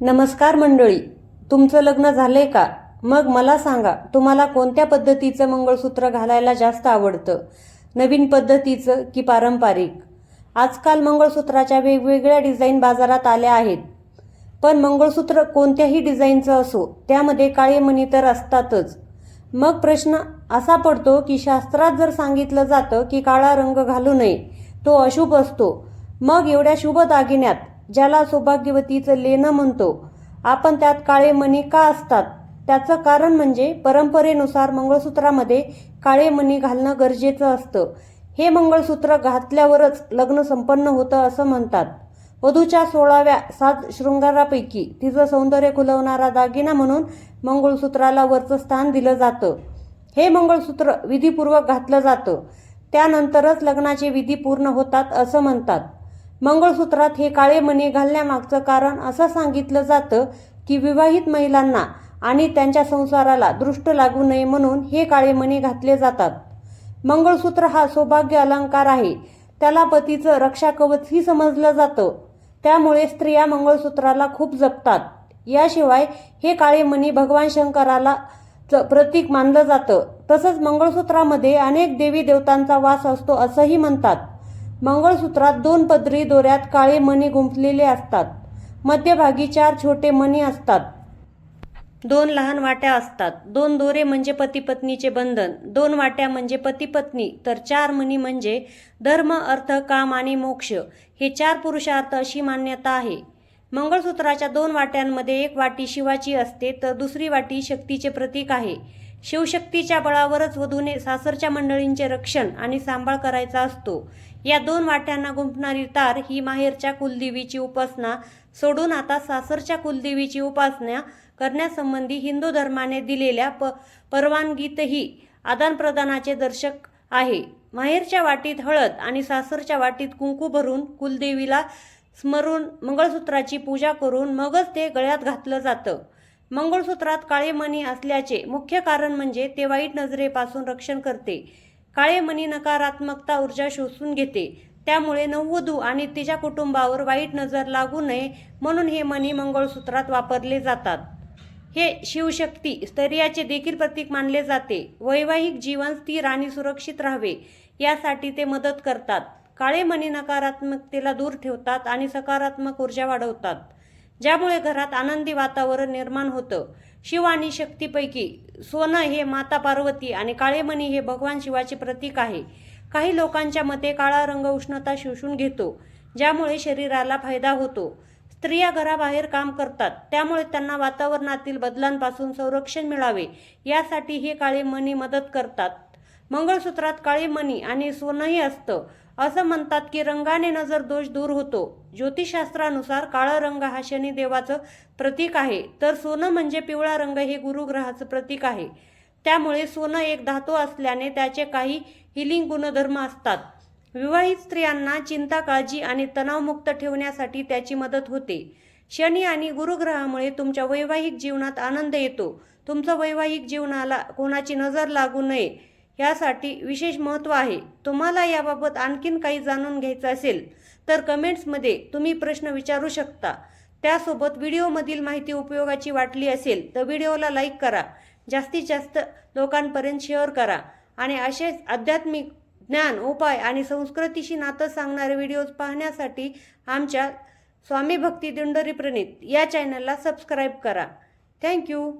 नमस्कार मंडळी तुमचं लग्न झालंय का? मग मला सांगा तुम्हाला कोणत्या पद्धतीचं मंगळसूत्र घालायला जास्त आवडतं? नवीन पद्धतीचं की पारंपरिक? आजकाल मंगळसूत्राच्या वेगवेगळ्या डिझाईन बाजारात आल्या आहेत. पण मंगळसूत्र कोणत्याही डिझाईनचं असो त्यामध्ये काळे मणी तर असतातच. मग प्रश्न असा पडतो की शास्त्रात जर सांगितलं जातं की काळा रंग घालू नये तो अशुभ असतो. मग एवढ्या शुभ दागिन्यात ज्याला सौभाग्यवतीचं लेणं म्हणतो. आपण त्यात काळे मणी का असतात? त्याचं कारण म्हणजे परंपरेनुसार मंगळसूत्रामध्ये काळे मणी घालणं गरजेचं असतं. हे मंगळसूत्र घातल्यावरच लग्न संपन्न होतं असं म्हणतात. वधूच्या सोळाव्या सात शृंगारापैकी तिचं सौंदर्य खुलवणारा दागिना म्हणून मंगळसूत्राला वरचं स्थान दिलं जातं. हे मंगळसूत्र विधीपूर्वक घातलं जातं. त्यानंतरच लग्नाचे विधी पूर्ण होतात असं म्हणतात. मंगळसूत्रात हे काळे मणी घालण्यामागचं कारण असं सांगितलं जातं की विवाहित महिलांना आणि त्यांच्या संसाराला दृष्ट लागू नये म्हणून हे काळे मणी घातले जातात. मंगळसूत्र हा सौभाग्य अलंकार आहे. त्याला पतीचं रक्षाकवचही समजलं जातं. त्यामुळे स्त्रिया मंगळसूत्राला खूप जपतात. याशिवाय हे काळे मणी भगवान शंकराला प्रतीक मानलं जातं. तसंच मंगळसूत्रामध्ये अनेक देवी देवतांचा वास असतो असंही म्हणतात. मंगळसूत्रात दोन पदरी दोऱ्यात काळे मणी गुंफलेले असतात. मध्यभागी चार छोटे मणी असतात. दोन लहान वाट्या असतात. दोन दोरे म्हणजे पती पत्नीचे बंधन. दोन वाट्या म्हणजे पती पत्नी तर चार मणी म्हणजे धर्म अर्थ काम आणि मोक्ष. हे चार पुरुषार्थ अशी मान्यता आहे. मंगळसूत्राच्या दोन वाट्यांमध्ये एक वाटी शिवाची असते तर दुसरी वाटी शक्तीचे प्रतीक आहे. शिवशक्तीच्या बळावरच वधूने सासरच्या मंडळींचे रक्षण आणि सांभाळ करायचा असतो. या दोन वाट्यांना गुंफणारी तार ही माहेरच्या कुलदेवीची उपासना सोडून आता सासरच्या कुलदेवीची उपासना करण्यासंबंधी हिंदू धर्माने दिलेल्या प परवानगीतही आदानप्रदानाचे दर्शक आहे. माहेरच्या वाटीत हळद आणि सासरच्या वाटीत कुंकू भरून कुलदेवीला स्मरून मंगळसूत्राची पूजा करून मगच ते गळ्यात घातलं जातं. मंगळसूत्रात काळे मणी असल्याचे मुख्य कारण म्हणजे ते वाईट नजरेपासून रक्षण करते. काळे मणी नकारात्मकता ऊर्जा शोषून घेते. त्यामुळे नववधू आणि तिच्या कुटुंबावर वाईट नजर लागू नये म्हणून हे मणी मंगळसूत्रात वापरले जातात. हे शिवशक्ती स्थैर्याचे देखील प्रतीक मानले जाते. वैवाहिक जीवन स्थिर आणि सुरक्षित राहावे यासाठी ते मदत करतात. काळे मणी नकारात्मकतेला दूर ठेवतात आणि सकारात्मक ऊर्जा वाढवतात. ज्यामुळे घरात आनंदी वातावरण निर्माण होतं. शिव आणि शक्तीपैकी सोनं हे माता पार्वती आणि काळेमणी हे भगवान शिवाचे प्रतीक आहे. काही लोकांच्या मते काळा रंग उष्णता शोषून घेतो ज्यामुळे शरीराला फायदा होतो. स्त्रिया घराबाहेर काम करतात त्यामुळे त्यांना वातावरणातील बदलांपासून संरक्षण मिळावे यासाठी हे काळे मणी मदत करतात. मंगळसूत्रात काळे मणी आणि सोनंही असतं असं म्हणतात की रंगाने नजर दोष दूर होतो. ज्योतिषशास्त्रानुसार काळा रंग हा शनिदेवाचं प्रतीक आहे. तर सोनं म्हणजे पिवळा रंग हे गुरुग्रहाचं प्रतीक आहे. त्यामुळे सोनं एक धातू असल्याने त्याचे काही हिलिंग गुणधर्म असतात. विवाहित स्त्रियांना चिंता काळजी आणि तणावमुक्त ठेवण्यासाठी त्याची मदत होते. शनी आणि गुरुग्रहामुळे तुमच्या वैवाहिक जीवनात आनंद येतो. तुमचं वैवाहिक जीवनाला कोणाची नजर लागू नये. ह्यासाठी विशेष महत्त्व आहे. तुम्हाला याबाबत आणखीन काही जाणून घ्यायचं असेल तर कमेंट्समध्ये तुम्ही प्रश्न विचारू शकता. त्यासोबत व्हिडिओमधील माहिती उपयोगाची वाटली असेल तर व्हिडिओला लाईक करा. जास्तीत जास्त लोकांपर्यंत शेअर करा. आणि असेच आध्यात्मिक ज्ञान उपाय आणि संस्कृतीशी नातं सांगणारे व्हिडिओज पाहण्यासाठी आमच्या स्वामी भक्ती दिंडोरी प्रणित या चॅनलला सबस्क्राईब करा. थँक्यू.